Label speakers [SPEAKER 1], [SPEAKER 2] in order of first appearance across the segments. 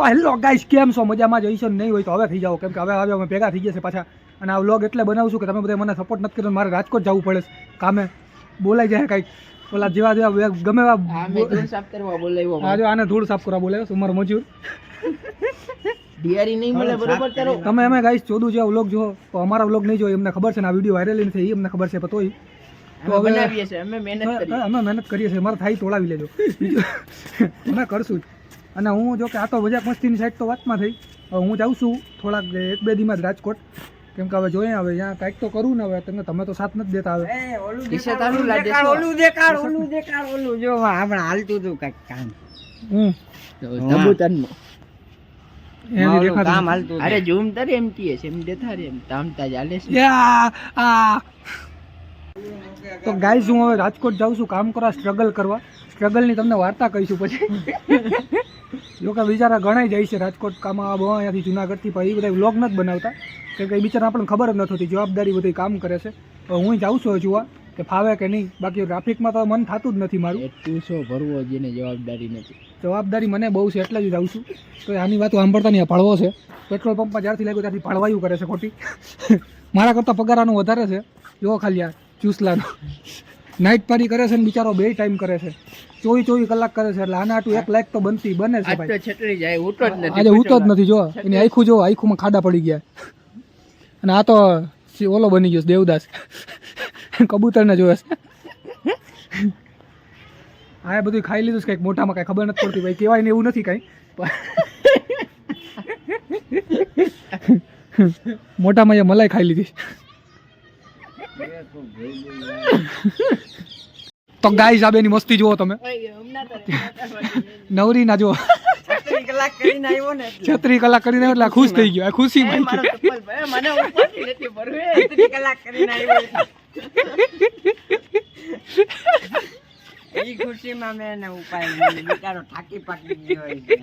[SPEAKER 1] તો hello guys કેમ છો? મજામાં જઈશો નહીં હોય તો હવે થઈ જાઓ. કેમ કે હવે હવે અમે ભેગા થઈ ગયા છે પાછા. અને આ વ્લોગ એટલે બનાવશું કે તમે બધા મને સપોર્ટ નથી કર્યો મારે રાજકોટ જવું પડે કામે બોલાઈ જાય કાંઈક. ઓલા જેવા જેવા ગમે એવા
[SPEAKER 2] મેં ધૂળ સાફ કરવા બોલાવ્યો
[SPEAKER 1] આ જો આને ધૂળ સાફ કરવા બોલાવ્યો મારો મજૂર. તમે અમે ગાઈસ ચોદું જેવા વ્લોગ જો તો અમારા વ્લોગ નહીં જોયો એમને ખબર છે ને આ વીડિયો વાયરલ નથી એ અમને ખબર છે પણ તોય. તો હવે-
[SPEAKER 2] અમે મહેનત કરીએ.
[SPEAKER 1] છીએ મારે થાય તોડાવી લેજો. અમે કરશું. જ અને હું જો કે આ તો મજાક મસ્તીની સાઈડ તો વાતમાં થઈ. હવે હું જાઉં છું થોડાક એક બે દીમાં જ રાજકોટ. કેમ કે હવે જોઈએ હવે અહીંયા કાંઈક તો કરવું ને હવે તમે તમે તો સાથ નથી દેતા હવે.
[SPEAKER 2] કિસ્સે તારું લાગે છે.
[SPEAKER 3] ઓલું દેખાડ ઓલું દેખાડ ઓલું જો હમણાં હાલતું હતું કંઈક કામ. કામ હાલતું
[SPEAKER 2] અરે ઝૂમ તારે એમ કીએ છે એમ દેતા રે એમ તામતા ચાલે છે.
[SPEAKER 1] આ. તો ગાઈઝ હું હવે રાજકોટ જાઉં છું કામ કરવા સ્ટ્રગલ કરવા. સ્ટ્રગલની તમને વાર્તા કહીશું પછી. લોકો બિચારા ગણાય જાય છે રાજકોટ કામ આ બહુ અહીંયાથી જુનાગઢથી પણ એ બધા વ્લોગ નથી બનાવતા. કેમ કે એ બિચારા આપણને ખબર જ નથી હોતી જવાબદારી બધી કામ કરે છે. તો હું જાઉં છું જોવા કે ફાવે કે નહીં. બાકી ટ્રાફિકમાં તો મન થતું જ નથી મારું.
[SPEAKER 2] તું ભરવો જેને જવાબદારી નથી.
[SPEAKER 1] જવાબદારી મને બહુ છે એટલે જ જાઉં છું. તો આની વાત સાંભળતા નહીં આ ભળવો છે. પેટ્રોલ પંપમાં જ્યારથી લાગ્યું ત્યારથી ફાળવાયું કરે છે ખોટી. મારા કરતાં પગારાનું વધારે છે. જો ખાલી આ ચૂસલાનો નાઇટ પારી કરે છે ને બિચારો બે ટાઈમ કરે છે. ચોવી ચોવીસ કલાક કરે છે એટલે આના આટું એક લાખ તો બનતી બને છે ભાઈ.
[SPEAKER 2] છેતરી જાય ઉઠો જ નથી
[SPEAKER 1] આજે ઉતો જ નથી જો. એની આખું જો આખુંમાં ખાડા પડી ગયા. અને આ તો ઓલો બની ગયો દેવદાસ. કબૂતરને ને છે. હા એ બધું ખાઈ લીધું છે કંઈક મોટામાં કાંઈ ખબર નથી પડતી ભાઈ. કહેવાય ને એવું નથી કાંઈ. મોટામાં એ મલાઈ ખાઈ લીધી તો ગાય સાબેની મસ્તી જુઓ તમે નવરી ના જુઓ
[SPEAKER 3] છત્રી કલાક કરીને આવ્યો એટલે.
[SPEAKER 1] છત્રીસ કલાક કરીને આવ્યો એટલે આ ખુશ થઈ ગયો ખુશી
[SPEAKER 2] એ
[SPEAKER 3] ખુશીમાં મેં એને ઉપાય. બિચારો થાકી પાકી ગયો એટલે.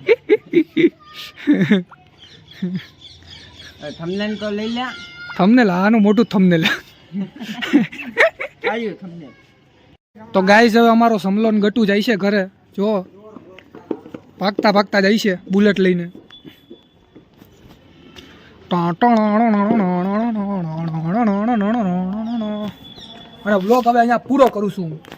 [SPEAKER 3] તો લઈ લે
[SPEAKER 1] લા આનું મોટું
[SPEAKER 2] થમને તમને
[SPEAKER 1] તો ગાઈસ હવે અમારો સમલો ને જાય છે ઘરે જો ભાગતા ભાગતા જાય છે બુલેટ લઈને અને બ્લોગ હવે અહીંયા પૂરો કરું છું હું